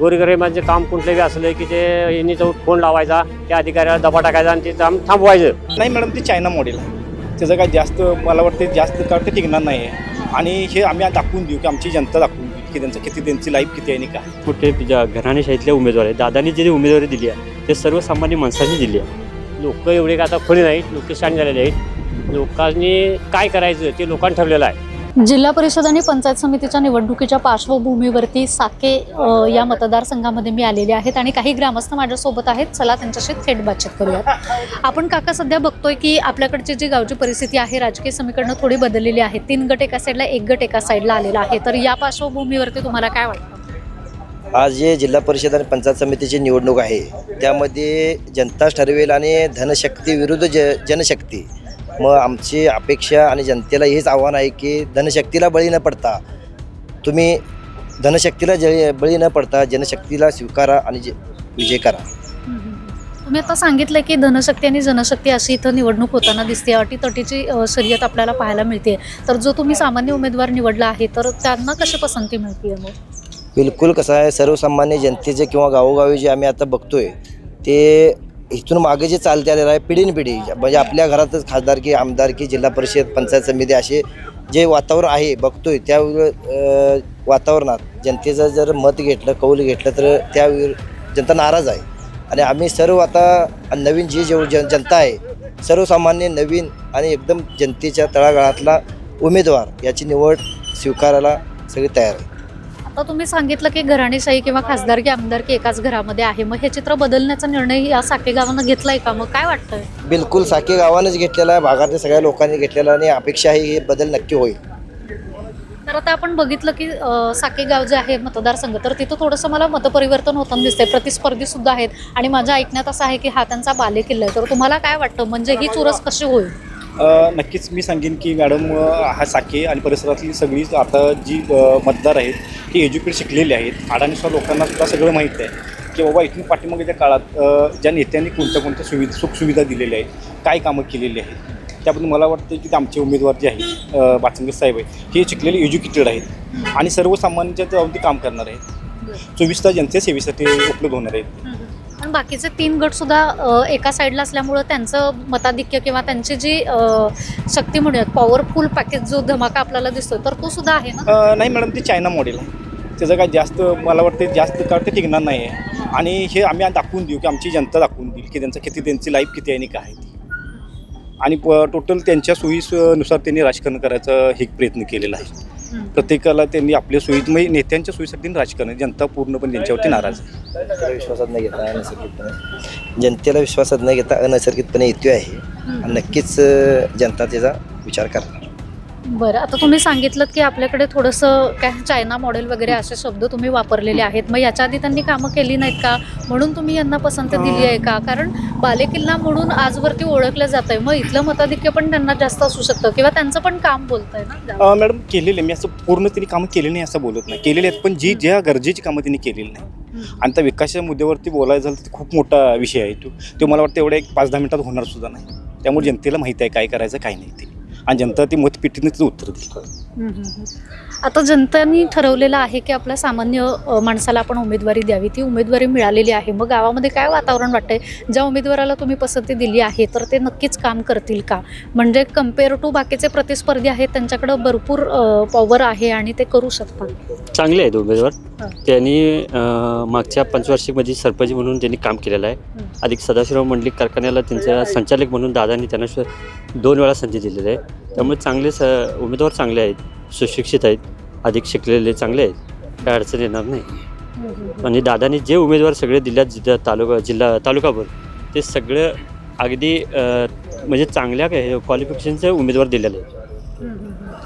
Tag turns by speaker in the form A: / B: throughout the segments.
A: गोरगरिबांचे काम कुठलंही असलं की ते यांनी जाऊन फोन लावायचा त्या अधिकाऱ्याला दबा टाकायचा आणि ते काम थांबवायचं.
B: नाही मॅडम ते चायना मॉडेल आहे. त्याचं काय जास्त मला वाटतं जास्त काळ ते टिकणार नाही आहे. आणि हे आम्ही दाखवून देऊ की आमची जनता दाखवून देऊ की त्यांचं किती त्यांची लाईफ किती आहे आणि काय.
C: कुठे ज्या घराणेशाहीतले उमेदवार आहेत. दादानी जी उमेदवारी दिली आहे ते सर्वसामान्य माणसांनी दिली आहे.
A: लोक एवढे का आता खुले नाहीत लोक शाणी झालेले आहेत. लोकांनी काय करायचं ते लोकांनी ठरलेलं आहे.
D: जिल्हा परिषद आणि पंचायत समितीच्या निवडणुकीच्या पार्श्वभूमीवरती साके या मतदारसंघामध्ये मी आलेले आहेत आणि काही ग्रामस्थ माझ्यासोबत आहेत. चला त्यांच्याशी थेट बातचीत करूयात. आपण काका सध्या बघतोय की आपल्याकडची जी गावची परिस्थिती आहे राजकीय समीकरणं थोडी बदललेली आहे तीन गट एका साईडला एक गट एका साईडला आलेला आहे. तर या पार्श्वभूमीवरती तुम्हाला काय वाटतं?
E: आज जे जिल्हा परिषद आणि पंचायत समितीची निवडणूक आहे त्यामध्ये जनताच ठरवेल आणि धनशक्ती विरुद्ध ज जनशक्ती मग आमची अपेक्षा आणि जनतेला हेच आव्हान आहे की धनशक्तीला बळी न पडता तुम्ही धनशक्तीला जळी बळी न पडता जनशक्तीला स्वीकारा आणि जे विजय करा.
D: तुम्ही आता सांगितलं की धनशक्ती आणि जनशक्ती अशी इथं निवडणूक होताना दिसते. अटीतटीची शर्यत आपल्याला पाहायला मिळते. तर जो तुम्ही सामान्य उमेदवार निवडला आहे तर त्यांना कशी पसंती मिळते मग?
E: बिलकुल कसं आहे सर्वसामान्य जनतेचे किंवा गावोगावी जे आम्ही आता बघतोय ते इथून मागे जे चालते आलेलं आहे पिढीन पिढी म्हणजे आपल्या घरातच खासदारकी आमदारकी जिल्हा परिषद पंचायत समिती असे जे वातावरण आहे बघतोय त्या वातावरणात जनतेचं जर मत घेतलं कौल घेतलं तर त्या जनता नाराज आहे. आणि आम्ही सर्व आता नवीन जी जेव जन जनता आहे सर्वसामान्य नवीन आणि एकदम जनतेच्या तळागाळातला उमेदवार याची निवड स्वीकारायला सगळी तयार आहे.
D: आता तुम्ही सांगितलं की घराणेशाही किंवा खासदारकी आमदारकी एकाच घरामध्ये आहे. मग हे चित्र बदलण्याचा निर्णय या साखे गावानं घेतलाय का? मग काय वाटतंय?
E: बिलकुल साके गावानंच घेतलेला आहे. भागातल्या सगळ्या लोकांनी घेतलेला आणि अपेक्षा आहे हे बदल नक्की होईल.
D: तर आता आपण बघितलं की अं, साके गाव जे आहे मतदारसंघ तर तिथं थोडंसं मला मतपरिवर्तन होताना दिसतंय. प्रतिस्पर्धी सुद्धा आहेत. आणि माझ्या ऐकण्यात असं आहे की हा त्यांचा बालेकिल्ला आहे. तर तुम्हाला काय वाटतं? म्हणजे ही चुरस कशी होईल?
B: नक्कीच मी सांगेन की मॅडम हा साखे आणि परिसरातली सगळी आता जी मतदार आहेत ती एज्युकेट शिकलेली आहेत. अडाणीच्या लोकांना सुद्धा सगळं माहीत आहे की बाबा इथून पाठीमागेच्या काळात ज्या नेत्यांनी कोणत्या कोणत्या सुविधा सुखसुविधा दिलेल्या आहेत काय कामं केलेली आहेत त्याबद्दल मला वाटतं की ते आमचे उमेदवार जे आहेत अ, बाचंगे साहेब आहेत हे शिकलेले एज्युकेटेड आहेत आणि सर्वसामान्यांच्या जाऊन ते काम करणार आहेत. चोवीस तास जनते सेवेसाठी उपलब्ध होणार आहेत.
D: पण बाकीचे तीन गट सुद्धा एका साईडला असल्यामुळं त्यांचं मताधिक्य किंवा त्यांची जी शक्ती म्हणूयात पॉवरफुल पॅकेज जो धमाका आपल्याला दिसतोय तर तो सुद्धा आहे ना?
B: नाही मॅडम ते चायना मॉडेल आहे. त्याचं काय जास्त मला वाटतं जास्त काळ ते टिकणार नाही आहे. आणि हे आम्ही दाखवून देऊ की आमची जनता दाखवून देईल की त्यांचं किती त्यांची लाईफ किती आहे आणि काय आहे ती. आणि टोटल त्यांच्या सोयीनुसार त्यांनी राजकारण करायचा हे प्रयत्न केलेला आहे. प्रत्येकाला त्यांनी आपल्या सोयी म्हणजे नेत्यांच्या सोयीसाठी राजकारण जनता पूर्णपणे त्यांच्यावरती नाराज आहे.
E: जनतेला विश्वासात न घेता अनैसर्गिकपणे जनतेला विश्वासात न घेता अनैसर्गिकपणे येतो आहे. आणि नक्कीच जनता त्याचा विचार करणार.
D: बरं आता तुम्ही सांगितलं की आपल्याकडे थोडंसं काय चायना मॉडेल वगैरे असे शब्द तुम्ही वापरलेले आहेत. मग याच्या आधी त्यांनी कामं केली नाहीत का? म्हणून तुम्ही यांना पसंती दिली आहे का? कारण बालेकिल्ला म्हणून आजवरती ओळखलं जात आहे मग इथलं मताधिक्य पण त्यांना जास्त असू शकतं किंवा त्यांचं पण काम बोलतंय ना
B: मॅडम केलेले मी असं पूर्ण त्यांनी कामं केली नाही असं बोलत नाही. केलेली आहेत पण जी ज्या गरजेची कामं त्यांनी केलेली नाही. आणि त्या विकासाच्या मुद्द्यावरती बोलायचं झालं तर खूप मोठा विषय आहे तो. तो मला वाटतं एवढ्या एक पाच दहा मिनिटात होणार सुद्धा नाही. त्यामुळे जनतेला माहिती आहे काय करायचं काय नाही ते. आणि जनता ती मतपेटीने उत्तर
D: दिली आता जनतांनी ठरवलेलं आहे की आपल्या सामान्य माणसाला आपण उमेदवारी द्यावी. ती उमेदवारी मिळालेली आहे. मग गावामध्ये काय वातावरण वाटतंय? ज्या उमेदवाराला तुम्ही पसंती दिली आहे तर ते नक्कीच काम करतील का? म्हणजे कंपेअर टू बाकीचे प्रतिस्पर्धी आहेत त्यांच्याकडं भरपूर पॉवर आहे आणि ते करू शकतात.
C: चांगले आहेत उमेदवार. त्यांनी मागच्या पंचवार्षिकमध्ये सरपंच म्हणून त्यांनी काम केलेलं आहे. अधिक सदाशिवराव मंडलिक कारखान्याला त्यांच्या संचालक म्हणून दादांनी त्यांना दोन वेळा संधी दिलेली आहे. त्यामुळे चांगले स उमेदवार चांगले आहेत. सुशिक्षित आहेत अधिक शिकलेले चांगले आहेत काय अडचण येणार नाही. आणि दादांनी जे उमेदवार सगळे दिल्यात जिल्हा तालुका जिल्हा तालुकाभर ते सगळं अगदी म्हणजे चांगल्या क्वालिफिकेशनचे उमेदवार दिलेले आहेत.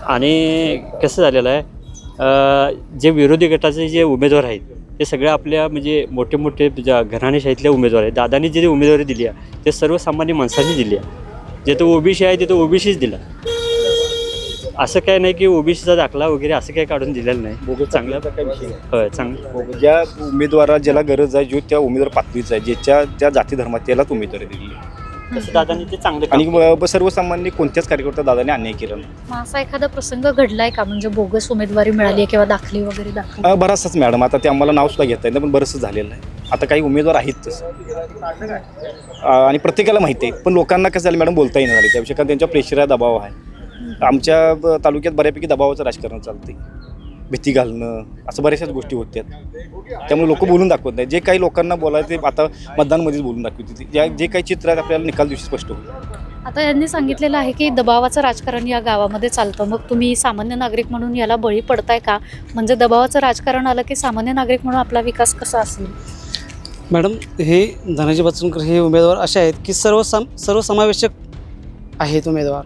C: आणि कसं झालेलं आहे जे विरोधी गटाचे जे उमेदवार आहेत ते सगळे आपल्या म्हणजे मोठे मोठे ज्या घराणेशाहीतले उमेदवार आहेत दादांनी जे उमेदवारी दिली आहे ते सर्वसामान्य माणसांनी दिली आहे. जे तो ओबीसी आहे तिथं ओबीसीच दिला. असं काय नाही की ओबीसीचा दाखला वगैरे असं काही काढून दिलेलं नाही. चांगल्या
B: काय विषय नाही.
C: होय चांगलं.
B: ज्या उमेदवारा ज्याला गरज आहे जो त्या उमेदवार पातळीचा आहे ज्याच्या त्या जाती धर्मात त्यालाच उमेदवारी दिली.
C: तसं दादांनी ते चांगलं काम
B: आणि. ब- सर्वसामान्य कोणत्याच कार्यकर्ता दादाने अन्याय केला नाही.
D: मग असा एखादा प्रसंग घडलाय का? म्हणजे बोगस उमेदवारी मिळाली आहे किंवा दाखली वगैरे दाखल
B: अ, बराचसाच मॅडम. आता ते आम्हाला नाव सुद्धा घेता येत नाही पण बरंचसं झालेलं आहे. आता काही उमेदवार आहेत तसं. अ, आणि प्रत्येकाला माहिती आहे पण लोकांना कसं झालं मॅडम बोलता येणार त्याविषयी कारण त्यांच्या प्रेशर आहे दबाव आहे. आमच्या ब- तालुक्यात बऱ्यापैकी दबावाचं राजकारण चालते भीती घालणं असं बऱ्याचशाच गोष्टी होत्या त्यामुळे लोक बोलून दाखवत नाही जे काही लोकांना बोलायचं ते आता मतदानमध्येच बोलून दाखवते ज्या जे काही चित्र आहेत आपल्याला निकाल दिवशी स्पष्ट होईल.
D: आता यांनी सांगितलेलं आहे की दबावाचं राजकारण या गावामध्ये चालतं. मग तुम्ही सामान्य नागरिक म्हणून याला बळी पडताय का? म्हणजे दबावाचं राजकारण आलं की सामान्य नागरिक म्हणून आपला विकास कसा असेल?
F: मॅडम हे धनाजी बच्चनकर हे उमेदवार असे आहेत की सर्व सम सर्वसमावेशक आहेत उमेदवार.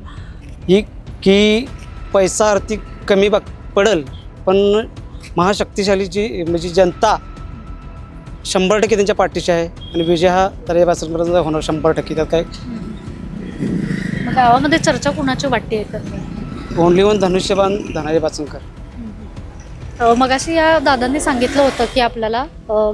F: ही की पैसा आर्थिक कमी बघ पडेल पण महाशक्तिशालीची म्हणजे जनता शंभर टक्के त्यांच्या पाठीशी आहे. आणि विजय हा तर बासनकरांचा होणार शंभर टक्के. त्यात काय?
D: गावामध्ये चर्चा कुणाची वाटते?
F: ओनली वन धनुष्यबान धनाजी बाचनकर
D: मग अशी या दादांनी सांगितलं होतं की आपल्याला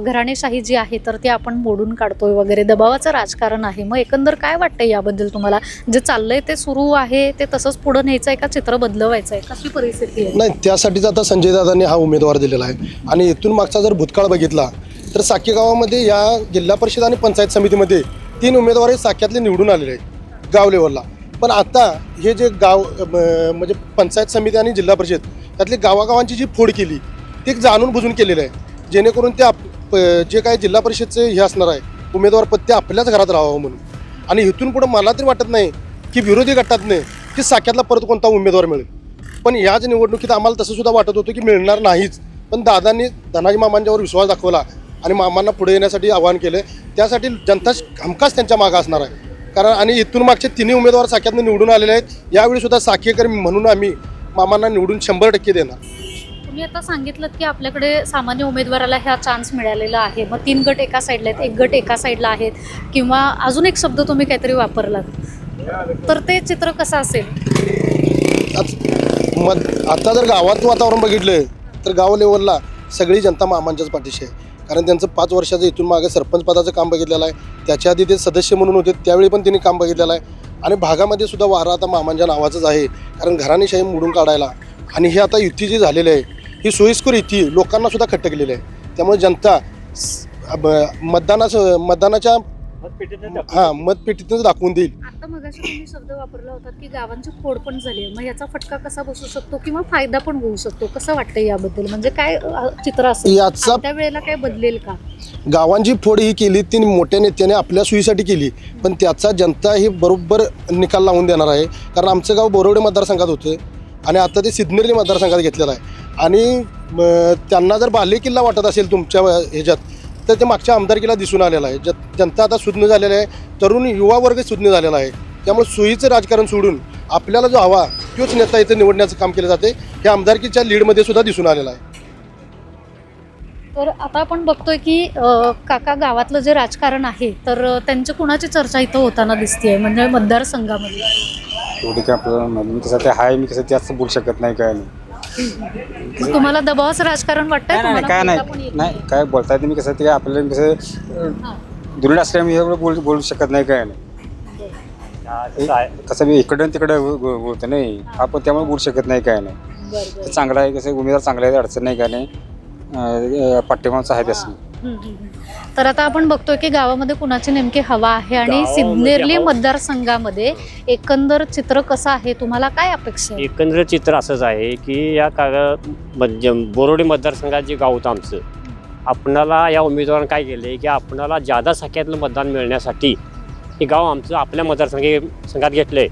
D: घराणेशाही जी आहे तर ती आपण मोडून काढतोय वगैरे. दबावाचं राजकारण आहे. मग एकंदर काय वाटतं याबद्दल तुम्हाला? जे चाललंय ते सुरू आहे ते तसंच पुढं न्यायचं आहे का? चित्र बदलवायचं आहे कशी परिस्थिती आहे?
G: नाही त्यासाठीच आता संजय दादांनी हा उमेदवार दिलेला आहे. आणि इथून मागचा जर भूतकाळ बघितला तर साकी गावामध्ये या जिल्हा परिषद आणि पंचायत समितीमध्ये तीन उमेदवार हे साक्यातले निवडून आलेले आहेत गाव लेवलला. पण आता हे जे गाव म्हणजे पंचायत समिती आणि जिल्हा परिषद त्यातली गावागावांची जी फोड केली ती जाणून बुजून केलेलं आहे. जेणेकरून ते आप जे काय जिल्हा परिषदचे हे असणार आहे उमेदवार पद ते आपल्याच घरात राहावं म्हणून. आणि इथून पुढं मला तरी वाटत नाही की विरोधी गटातने नाही की साक्यातला परत कोणता उमेदवार मिळेल. पण याच निवडणुकीत आम्हाला तसं सुद्धा वाटत होतं की मिळणार नाहीच. पण दादांनी धनाजी मामांच्यावर विश्वास दाखवला आणि मामांना पुढे येण्यासाठी आवाहन केले. त्यासाठी जनता हमखास त्यांच्या मागं असणार आहे. कारण आणि इथून मागचे तिन्ही उमेदवार साख्यातनं निवडून आलेले आहेत. यावेळी सुद्धा साखेकर म्हणून आम्ही मामांना निवडून शंभर टक्के देणार.
D: तुम्ही आता सांगितलं की आपल्याकडे सामान्य उमेदवाराला हा चान्स मिळालेला आहे. मग तीन गट एका साईडला आहेत एक गट एका साईडला आहेत किंवा अजून एक शब्द तुम्ही काहीतरी वापरलात? तर ते चित्र कसं असेल?
G: मग आता जर गावात वातावरण बघितलं तर गाव लेवलला सगळी जनता मामांच्याच पाठीशी आहे. कारण त्यांचं पाच वर्षाचं इथून मागे सरपंच पदाचं काम बघितलेलं आहे. त्याच्या आधी ते सदस्य म्हणून होते त्यावेळी पण त्यांनी काम बघितलेलं आहे. आणि भागामध्ये सुद्धा वारा आता मामांच्या नावाचाच आहे. कारण घराणेशाही मोडून काढायला. आणि हे आता युती जी झालेली आहे ही सोयीस्कर युती लोकांना सुद्धा खटकलेली आहे. त्यामुळे जनता ब- मतदानाचं मतदानाच्या हां मतपेटीतूनच दाखवून देईल.
D: आता मगाशी तुम्ही शब्द वापरला होता की गावांची फोड पण झाली आहे. मग याचा फटका कसा बसू शकतो किंवा फायदा पण होऊ शकतो? कसं वाटतं याबद्दल? म्हणजे काय चित्र असेल
G: याचा
D: त्या वेळेला काय बदलेल का?
G: गावांची फोड ही केली ती मोठ्या नेत्याने आपल्या सोयीसाठी केली. पण त्याचा जनता ही बरोबर निकाल लावून देणार आहे. कारण आमचं गाव बोरवडे मतदारसंघात होतं. आणि आता ते सिद्धनेरली मतदारसंघात घेतलेलं आहे. आणि त्यांना जर बाल्य किल्ला वाटत असेल तुमच्या ह्याच्यात तर ते मागच्या आमदारकीला दिसून आलेलं आहे. ज जनता आता सुज्ञ झालेला आहे. तरुण युवा वर्ग सुज्ञ झालेला आहे. त्यामुळे सोयीचं राजकारण सोडून आपल्याला जो हवा तोच नेता इथं निवडण्याचं काम केलं जाते. हे आमदारकीच्या लीडमध्ये सुद्धा दिसून आलेलं आहे.
D: तर आता आपण बघतोय की काका गावातलं जे राजकारण आहे तर त्यांची कुणाची चर्चा इथं होताना दिसतीये? म्हणजे मतदारसंघामध्ये.
H: एवढी काय आपल्याला मी कसं ते हाय मी कसं जास्त बोलू शकत नाही काय नाही.
D: तुम्हाला दबावाचं राजकारण वाटतंय?
H: नाही नाही काय
D: तुम्हाला बोलता
H: नाही
D: येत
H: नाही काय बोलता येते मी कसं ते आपल्याला कसं
D: हां.
H: दुर्ड असल्यामुळे एवढं बोल बोलू शकत नाही काय. नाही कसं मी इकडं तिकडं हो- हो- होतं नाही. आपण त्यामुळे बोलू शकत नाही काय. नाही
D: बरं, बरं.
H: ते चांगलं आहे कसं उमेदवार चांगला आहे अडचण नाही काय नाही. पाठ्यमागचं आहे
D: हम्म. तर आता आपण बघतोय की गावामध्ये कुणाची नेमकी हवा आहे आणि
A: गावामध्ये हवा-
D: मतदारसंघामध्ये एकंदर चित्र कसं आहे? तुम्हाला काय अपेक्षा आहे?
A: एकंदर चित्र असंच आहे की या कागा म्हणजे बोरोडे मतदारसंघात जे गाव होतं आमचं आपणाला या उमेदवारानं काय केलं आहे की आपणाला जादा संख्यातलं मतदान मिळण्यासाठी हे गाव आमचं आपल्या मतदारसंघे संघात घेतलं आहे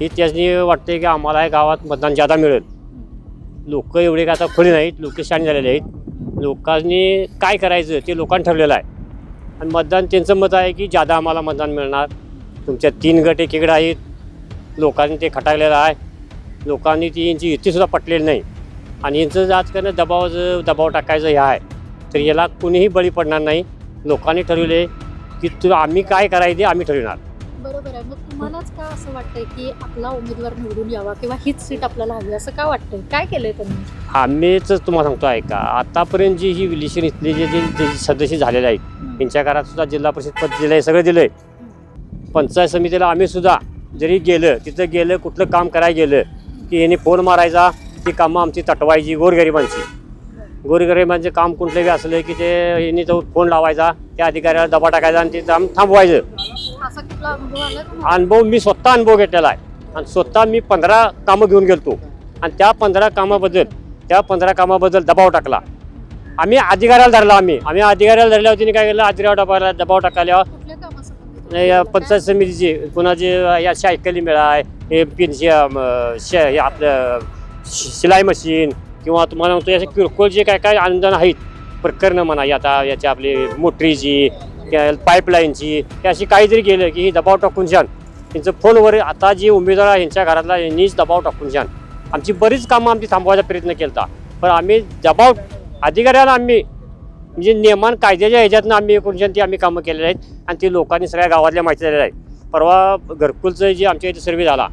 A: ही त्याची वाटते की आम्हाला या गावात मतदान जादा मिळेल. लोक एवढे काय आता खुली नाहीत लोक शाणी झालेले आहेत. लोकांनी काय करायचं ते लोकांनी ठरलेलं आहे. आणि मतदान त्यांचं मत आहे की जादा आम्हाला मतदान मिळणार. तुमच्या तीन गट एकीकडे आहेत. लोकांनी ते खटाळलेलं आहे. लोकांनी ती यांची युतीसुद्धा पटलेली नाही. आणि यांचं राजकारण दबावाचं दबाव टाकायचं हे आहे. तर याला कुणीही बळी पडणार नाही. लोकांनी ठरवले की तू आम्ही काय करायचे आम्ही ठरविणार.
D: बरोबर आहे. मग तुम्हालाच का असं वाटतंय की आपला उमेदवार निवडून यावा किंवा हीच सीट आपल्याला हवी असं का वाटतंय? काय केलंय त्यांनी?
A: आम्हीच तुम्हाला सांगतो आहे का आतापर्यंत जी ही विलिशन इथले जे जे जे सदस्य झालेले आहेत त्यांच्या घरात सुद्धा जिल्हा परिषद पद दिलं आहे सगळं दिलं आहे पंचायत समितीला आम्ही सुद्धा जरी गेलं तिथं गेलं कुठलं काम करायला गेलं की यांनी फोन मारायचा ती कामं आमची तटवायची गोरगरिबांची. गोरगरिबांचे काम कुठलं बी असलं की ते यांनी तो फोन लावायचा त्या अधिकाऱ्याला दबा टाकायचा आणि ते काम थांबवायचं.
D: असा कुठला अनुभव आला तुम्हाला?
A: अनुभव मी स्वतः अनुभव घेतलेला आहे. आणि स्वतः मी पंधरा कामं घेऊन गेलतो. आणि त्या पंधरा कामाबद्दल त्या पंधरा कामाबद्दल दबाव टाकला. आम्ही अधिकाऱ्याला धरला आम्ही. आम्ही अधिकाऱ्याला धरल्यावर तिने काय केलं? अधिकाऱ्यावर दबाव दबाव टाकल्यावर
D: कुठल्या कामासंबंधी?
A: नाही, या पंचायत समितीची कोणाचे या सायकली मिळाय हे पिनशी हे आपलं शि- शिलाई मशीन किंवा तुम्हाला म्हणतो याचे किरकोळ जे काय काय अनुदान आहेत प्रकरणं म्हणा आता याची आपली मोटरीची पाईपलाईनची हे अशी काहीतरी केलं की ही दबाव टाकून छान त्यांचं फोनवर आता जे उमेदवार आहे यांच्या घरातला यांनीच दबाव टाकून छान आमची बरीच कामं आमची थांबवायचा प्रयत्न केला पण आम्ही दबाव अधिकाऱ्याला आम्ही म्हणजे नियमान कायद्याच्या ह्याच्यातनं आम्ही एकूण ती आम्ही कामं केलेली आहेत. आणि ती लोकांनी सगळ्या गावातल्या माहिती झालेल्या आहेत. परवा घरकुलचं जे आमच्या इथे सर्वे झाला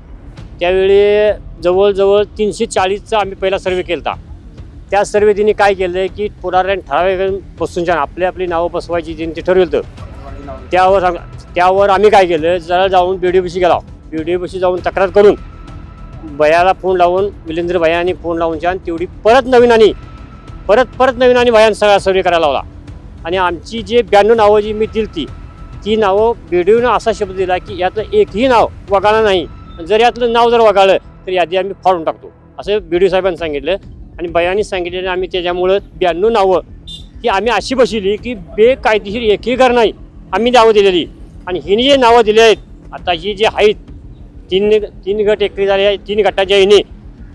A: त्यावेळी जवळजवळ तीनशे चाळीसचा आम्ही पहिला सर्वे केला त्या सर्वे तिने काय केलं आहे की पुढाऱ्याने ठराविक बसून छान आपली आपली नावं बसवायची तिने ते ठरवलं होतं त्यावर त्यावर आम्ही काय केलं जरा जाऊन बी डी ओशी गेला. बी डी ओशी जाऊन तक्रार करून भयाला फोन लावून विलेंद्र भयानी फोन लावून छान तेवढी परत नवीन आणि परत परत नवीन आणि भयान सगळा सर्वे करायला लावला. आणि आमची जे ब्याण्णव नावं जी मी दिली ती ती नावं बीडीओनं असा शब्द दिला की यातलं एकही नाव वगाळलं नाही. जर यातलं नाव जर वगाळलं तर यादी आम्ही फाडून टाकतो. असं बी डी साहेबांनी सांगितलं. आणि बयानी सांगितलेलं आम्ही त्याच्यामुळं ब्याण्णव नावं ही आम्ही अशी बसवली की बेकायदेशीर एकही घर नाही. आम्ही नावं दिलेली. आणि हिने जे नावं दिली आहेत आता ही जी आहेत तीन तीन गट एकरी झाले आहेत तीन गटाच्या हिने.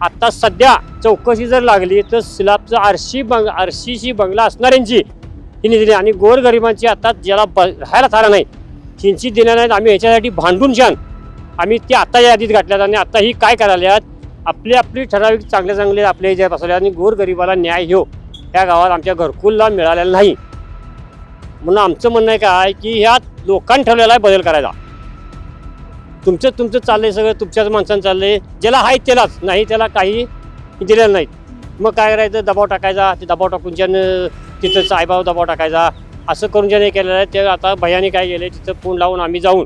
A: आत्ता सध्या चौकशी जर लागली तर स्लॅबचं आरशी बंग आरशीची बंगला असणाऱ्यांची हिने दिली. आणि गोरगरिबांची आता ज्याला ब राहायला थारा नाही हिंची दिल्या नाहीत आम्ही ह्याच्यासाठी भांडून छान आम्ही ते आता यादीत घातल्यात आणि आत्ता ही काय करायल्यात आपली आपली ठराविक चांगले चांगले आपल्या ह्याच्यात बसवले आणि गोरगरिबाला न्याय घेऊ त्या गावात आमच्या घरकुलला मिळालेला नाही. म्हणून आमचं म्हणणं आहे काय की ह्यात लोकांनी ठरलेला आहे बदल करायचा तुमचं तुमचं चाललंय सगळं तुमच्याच माणसानं चाललंय. ज्याला आहे त्यालाच नाही त्याला काही दिलेलं नाहीत मग काय करायचं? दबाव टाकायचा. ते दबाव टाकून ज्यानं तिथं साईबाबा दबाव टाकायचा. असं करून ज्याने केलेलं आहे ते आता भयाने काय केलं तिथं फोन लावून आम्ही जाऊन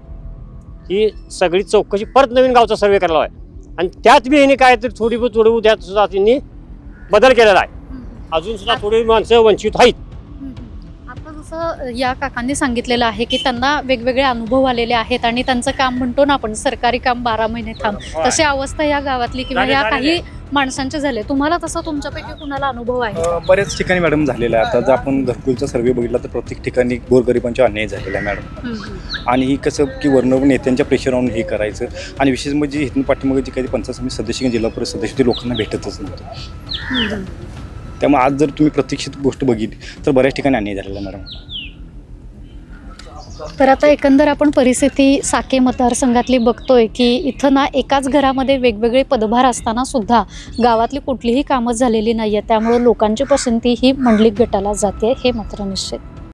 A: ही सगळी चौकशी परत नवीन गावचा सर्वे करायला आहे. आणि त्यात बी काय तर थोडी बहुत थोडी त्यात सुद्धा त्यांनी बदल केलेला आहे. अजून सुद्धा थोडी माणसं वंचित आहेत.
D: आता जसं या काकांनी सांगितलेलं आहे की त्यांना वेगवेगळे अनुभव आलेले आहेत आणि त्यांचं काम म्हणतो ना आपण सरकारी काम बारा महिने थांब. तशी अवस्था या गावातली किंवा या काही माणसांचे झाले. तुम्हाला तसं तुमच्यापैकी कुणाला अनुभव आहे?
B: अ, बऱ्याच ठिकाणी मॅडम झालेला आहे आता जर आपण घरकुलचा सर्वे बघितला तर प्रत्येक ठिकाणी गोरगरिबांचा अन्याय झालेला आहे मॅडम. आणि ही कसं की वर्ण नेत्यांच्या प्रेशरवरून हे करायचं. आणि विशेष म्हणजे इथून पाठीमागे जे काही पंचायत समिती सदस्य किंवा जिल्हा परिषद सदस्य ते लोकांना भेटतच नव्हतं. त्यामुळे आज जर तुम्ही प्रत्यक्षित गोष्ट बघितली तर बऱ्याच ठिकाणी अन्याय झालेला आहे मॅडम.
D: तर आता एकंदर आपण परिस्थिती साके मतदारसंघातली बघतोय की इथं ना एकाच घरामध्ये वेगवेगळे पदभार असताना सुद्धा गावातली कुठलीही कामं झालेली नाही आहेत त्यामुळे लोकांची पसंती ही मंडलिक गटाला जाते हे मात्र निश्चित.